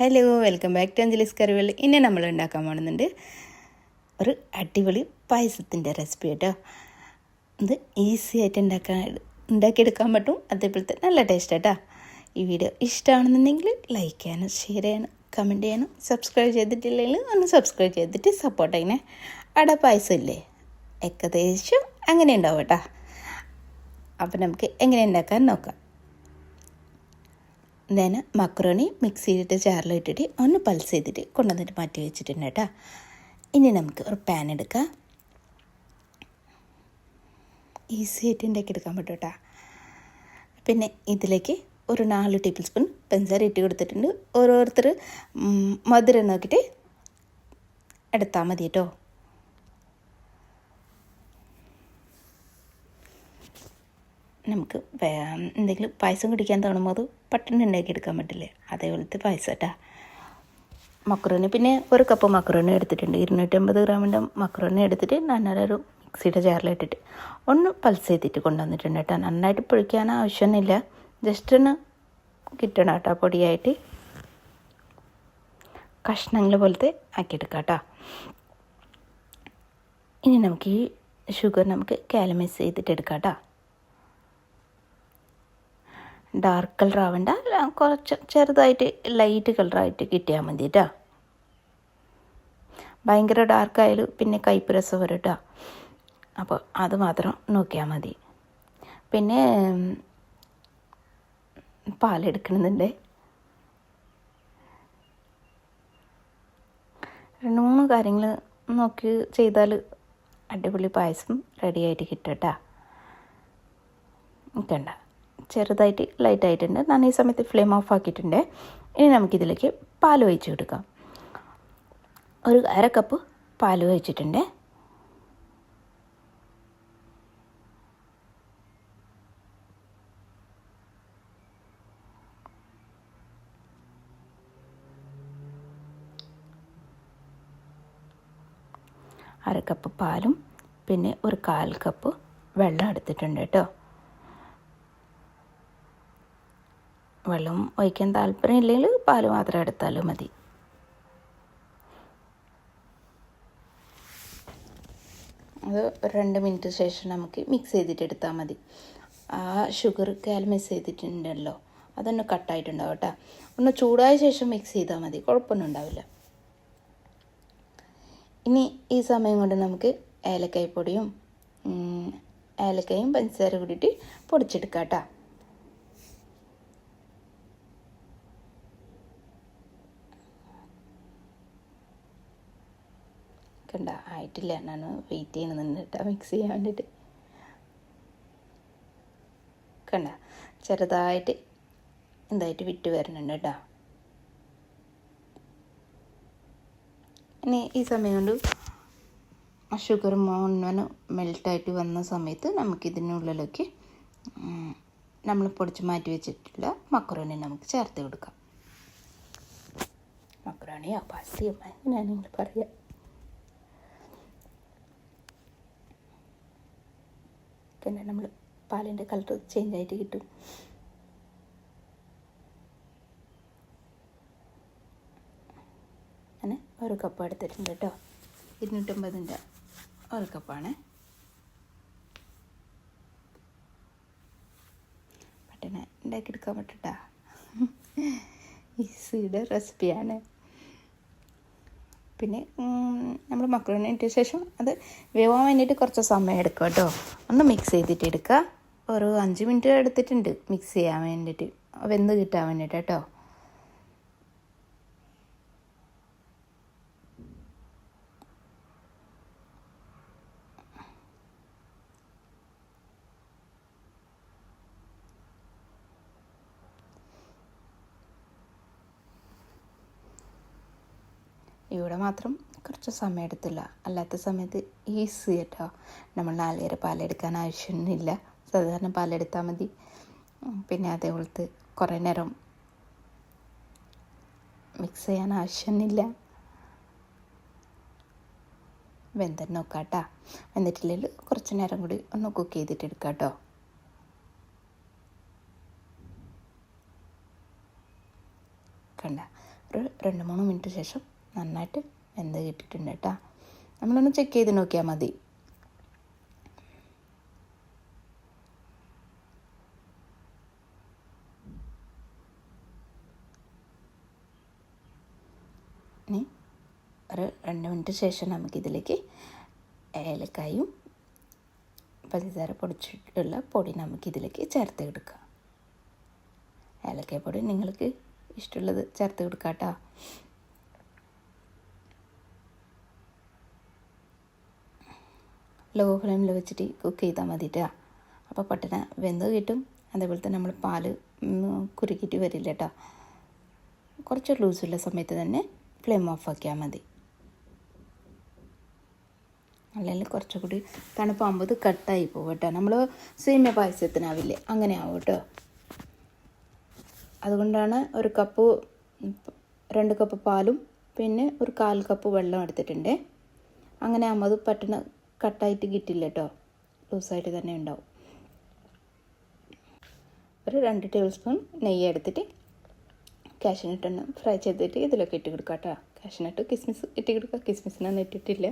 Hello welcome back to Anjali's കറിവൽ ഇനി നമ്മൾ ഉണ്ടാക്കാൻ പോകുന്നുണ്ട് ഒരു അടിപൊളി പായസത്തിന്റെ റെസിപ്പി കേട്ടോ ഇത് ഈസി ആയിട്ട് ഉണ്ടാക്കാൻ ഉണ്ടാക്കിയെടുക്കാൻ പറ്റും. അതേപോലത്തെ നല്ല ടേസ്റ്റ് കേട്ടോ ഈ വീഡിയോ ഇഷ്ടമാണെന്നുണ്ടെങ്കിൽ ലൈക്ക് ചെയ്യാനും ഷെയർ ചെയ്യാനും കമന്റ് ചെയ്യാനും സബ്സ്ക്രൈബ് ചെയ്തിട്ടില്ലെങ്കിൽ ഒന്ന് സബ്സ്ക്രൈബ് ചെയ്തിട്ട് സപ്പോർട്ട് ചെയ്യണേ. അട പായസം ഇല്ലേ ഏകദേശം അങ്ങനെ ഉണ്ടാവും കേട്ടോ. അപ്പം നമുക്ക് എങ്ങനെ ഉണ്ടാക്കാൻ നോക്കാം. ഞാൻ മക്രോണി മിക്സിയിലിട്ട് ജാറിലിട്ടിട്ട് ഒന്ന് പൾസ് ചെയ്തിട്ട് കൊണ്ടുവന്നിട്ട് മാറ്റി വെച്ചിട്ടുണ്ട് കേട്ടോ. ഇനി നമുക്ക് ഒരു പാൻ എടുക്കാം. ഈസി ആയിട്ട് ഉണ്ടാക്കിയെടുക്കാൻ പറ്റും കേട്ടോ. പിന്നെ ഇതിലേക്ക് ഒരു നാല് ടേബിൾ സ്പൂൺ പഞ്ചസാര ഇട്ട് കൊടുത്തിട്ടുണ്ട്. ഓരോരുത്തർ മധുരം നോക്കിയിട്ട് എടുത്താൽ മതി കേട്ടോ. നമുക്ക് എന്തെങ്കിലും പായസം കുടിക്കാൻ തോന്നുമ്പോൾ അത് പട്ടിണി ഉണ്ടാക്കിയെടുക്കാൻ പറ്റില്ലേ? അതേപോലത്തെ പായസം കേട്ടാ മക്രോണി പിന്നെ ഒരു കപ്പ് മക്രോണി എടുത്തിട്ടുണ്ട്. ഇരുന്നൂറ്റമ്പത് ഗ്രാമിന്റെ മക്രോണി എടുത്തിട്ട് നന്നൊരു മിക്സിയുടെ ജാറിലിട്ടിട്ട് ഒന്ന് പൾസ് ചെയ്തിട്ട് കൊണ്ടുവന്നിട്ടുണ്ട് കേട്ടോ നന്നായിട്ട് പൊഴിക്കാൻ ആവശ്യമൊന്നുമില്ല. ജസ്റ്റ് ഒന്ന് കിട്ടണം കേട്ടോ പൊടിയായിട്ട്. കഷ്ണങ്ങൾ പോലത്തെ ആക്കിയെടുക്കാം കേട്ടോ ഇനി നമുക്ക് ഈ ഷുഗർ നമുക്ക് കാലമൈസ് ചെയ്തിട്ട് എടുക്കാം കേട്ടോ ഡാർക്ക് കളർ ആവേണ്ട. കുറച്ച് ചെറുതായിട്ട് ലൈറ്റ് കളറായിട്ട് കിട്ടിയാൽ മതി കേട്ടോ ഭയങ്കര ഡാർക്ക് ആയാലും പിന്നെ കയ്പ്പ് രസം വരും കേട്ടോ അപ്പോൾ അത് മാത്രം നോക്കിയാൽ മതി. പിന്നെ പാലെടുക്കണമെന്നുണ്ട് രണ്ട് മൂന്ന് കാര്യങ്ങൾ നോക്കി ചെയ്താൽ അടിപൊളി പായസം റെഡിയായിട്ട് കിട്ടും കിട്ടട്ടാ കണ്ട ചെറുതായിട്ട് ലൈറ്റ് ആയിട്ടുണ്ട്. ഞാൻ ഈ സമയത്ത് ഫ്ലെയിം ഓഫ് ആക്കിയിട്ടുണ്ട്. ഇനി നമുക്കിതിലേക്ക് പാൽ ഒഴിച്ച് കൊടുക്കാം. ഒരു അര കപ്പ് പാൽ ഒഴിച്ചിട്ടുണ്ട്. അര കപ്പ് പാലും പിന്നെ ഒരു കാൽ കപ്പ് വെള്ളം എടുത്തിട്ടുണ്ട് കേട്ടോ. വെള്ളം ഒഴിക്കാൻ താല്പര്യമില്ലെങ്കിൽ പാൽ മാത്രം എടുത്താലും മതി. അത് രണ്ട് മിനിറ്റ് ശേഷം നമുക്ക് മിക്സ് ചെയ്തിട്ട് എടുത്താൽ മതി. ആ ഷുഗർ കാൽമിക്സ് ചെയ്തിട്ടുണ്ടല്ലോ. അതൊന്ന് കട്ടായിട്ടുണ്ടാവും കേട്ടോ. ഒന്ന് ചൂടായ ശേഷം മിക്സ് ചെയ്താൽ മതി. കുഴപ്പമൊന്നും ഉണ്ടാവില്ല. ഇനി ഈ സമയം കൊണ്ട് നമുക്ക് ഏലക്കായ് പൊടിയും ഏലക്കായും പഞ്ചസാര കൂടിയിട്ട് പൊടിച്ചെടുക്കാം കേട്ടോ. കണ്ട ആയിട്ടില്ല. ഞാൻ വെയിറ്റ് ചെയ്യുന്നുണ്ട് കേട്ടോ മിക്സ് ചെയ്യാൻ വേണ്ടിയിട്ട് കണ്ട ചെറുതായിട്ട് എന്തായിട്ട് വിട്ട് വരുന്നുണ്ട് കേട്ടോ. ഇനി ഈ സമയം കൊണ്ട് ഷുഗർ മുഴുവൻ മെൽട്ടായിട്ട് വന്ന സമയത്ത് നമുക്കിതിനുള്ളിലേക്ക് നമ്മൾ പൊടിച്ച് മാറ്റി വെച്ചിട്ടുള്ള മക്രോണി നമുക്ക് ചേർത്ത് കൊടുക്കാം. മക്രോണിയോ പാസ്തയോ എങ്ങനെയാണ് നിങ്ങൾ പറയുക പിന്നെ നമ്മൾ പാലിന്റെ കളർ ചേഞ്ച് ആയിട്ട് കിട്ടും. അങ്ങനെ ഒരു കപ്പ് എടുത്തിട്ടുണ്ട് കേട്ടോ ഇരുന്നൂറ്റമ്പതിന്റെ ഒരു കപ്പാണ് പട്ടണ ഉണ്ടാക്കിയെടുക്കാൻ പറ്റട്ടാ. ഈസിയുടെ റെസിപ്പിയാണ് പിന്നെ നമ്മൾ മക്കളെ ഇട്ട ശേഷം അത് വേവാൻ വേണ്ടിയിട്ട് കുറച്ച് സമയം എടുക്കും കേട്ടോ. ഒന്ന് മിക്സ് ചെയ്തിട്ട് എടുക്കുക ഒരു അഞ്ച് മിനിറ്റ് എടുത്തിട്ടുണ്ട് മിക്സ് ചെയ്യാൻ വേണ്ടിയിട്ട് വെന്ത് കിട്ടാൻ വേണ്ടിയിട്ട് കേട്ടോ. ഇവിടെ മാത്രം കുറച്ച് സമയം എടുത്തില്ല. അല്ലാത്ത സമയത്ത് ഈസി കേട്ടോ. നമ്മൾ നാലുപേരെ പാലെടുക്കാൻ ആവശ്യമൊന്നുമില്ല സാധാരണ പാലെടുത്താൽ മതി. പിന്നെ അതേപോലത്തെ കുറേ നേരം മിക്സ് ചെയ്യാൻ ആവശ്യമൊന്നുമില്ല വെന്തൻ നോക്കാട്ടാ വെന്തിട്ടില്ലെങ്കിൽ കുറച്ച് നേരം കൂടി ഒന്ന് കുക്ക് ചെയ്തിട്ട് എടുക്കാം കേട്ടോ കണ്ട. ഒരു രണ്ട് മൂന്ന് മിനിറ്റ് ശേഷം നന്നായിട്ട് വെന്ത് കിട്ടിയിട്ടുണ്ട് കേട്ടോ. നമ്മളൊന്ന് ചെക്ക് ചെയ്ത് നോക്കിയാൽ മതി. ഇനി ഒരു രണ്ട് മിനിറ്റ് ശേഷം നമുക്കിതിലേക്ക് ഏലക്കായും പഞ്ചസാര പൊടിച്ചിട്ടുള്ള പൊടി നമുക്കിതിലേക്ക് ചേർത്ത് കൊടുക്കാം ഏലക്കായ പൊടി നിങ്ങൾക്ക് ഇഷ്ടമുള്ളത് ചേർത്ത് കൊടുക്കാം കേട്ടോ. ലോ ഫ്ലെയിമിൽ വെച്ചിട്ട് കുക്ക് ചെയ്താൽ മതിട്ടാ. അപ്പോൾ പെട്ടെന്ന് വെന്ത് കിട്ടും. അതേപോലെ തന്നെ നമ്മൾ പാൽ കുരുക്കിയിട്ട് വരില്ല കേട്ടോ കുറച്ച് ലൂസുള്ള സമയത്ത് തന്നെ ഫ്ലെയിം ഓഫ് ആക്കിയാൽ മതി. അല്ലെങ്കിൽ കുറച്ചുകൂടി തണുപ്പാകുമ്പോൾ ഇത് കട്ടായി പോകും കേട്ടോ നമ്മൾ സേമിയ പായസത്തിനാവില്ലേ അങ്ങനെ ആവും കേട്ടോ അതുകൊണ്ടാണ് ഒരു കപ്പ് രണ്ട് കപ്പ് പാലും പിന്നെ ഒരു കാൽ കപ്പ് വെള്ളം എടുത്തിട്ടുണ്ട്. അങ്ങനെ ആകുമ്പോൾ അത് പെട്ടെന്ന് കട്ടായിട്ട് കിട്ടില്ല കേട്ടോ. ലൂസായിട്ട് തന്നെ ഉണ്ടാവും. ഒരു രണ്ട് ടേബിൾ സ്പൂൺ നെയ്യ് എടുത്തിട്ട് കാഷ്നട്ടൊന്ന് ഫ്രൈ ചെയ്തിട്ട് ഇതിലൊക്കെ ഇട്ട് കൊടുക്കുക കേട്ടോ. കാഷ്നട്ട് കിസ്മിസ് ഇട്ട് കൊടുക്കുക. കിസ്മിസിനൊന്നും ഇട്ടിട്ടില്ല.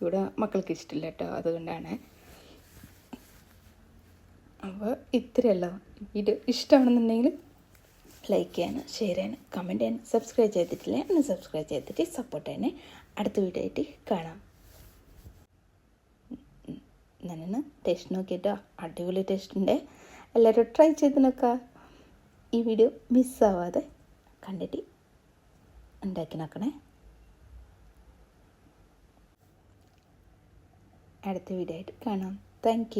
ഇവിടെ മക്കൾക്ക് ഇഷ്ടമില്ല കേട്ടോ. അതുകൊണ്ടാണ്. അപ്പോൾ ഇത്രയല്ല. ഇത് ഇഷ്ടമാണെന്നുണ്ടെങ്കിൽ ലൈക്ക് ചെയ്യാനും ഷെയർ ചെയ്യാനും കമന്റ് ചെയ്യാനും സബ്സ്ക്രൈബ് ചെയ്തിട്ടില്ല ഒന്ന് സബ്സ്ക്രൈബ് ചെയ്തിട്ട് സപ്പോർട്ട് ചെയ്യാൻ അടുത്ത വീഡിയോ ആയിട്ട് കാണാം. ഞാനൊന്ന് ടേസ്റ്റ് നോക്കിയിട്ട് അടിപൊളി ടേസ്റ്റ് ഉണ്ട് എല്ലാവരും ട്രൈ ചെയ്ത് നോക്കുക ഈ വീഡിയോ മിസ്സാവാതെ കണ്ടിട്ട് ഉണ്ടാക്കി നോക്കണേ. അടുത്ത വീഡിയോ ആയിട്ട് കാണാം. താങ്ക്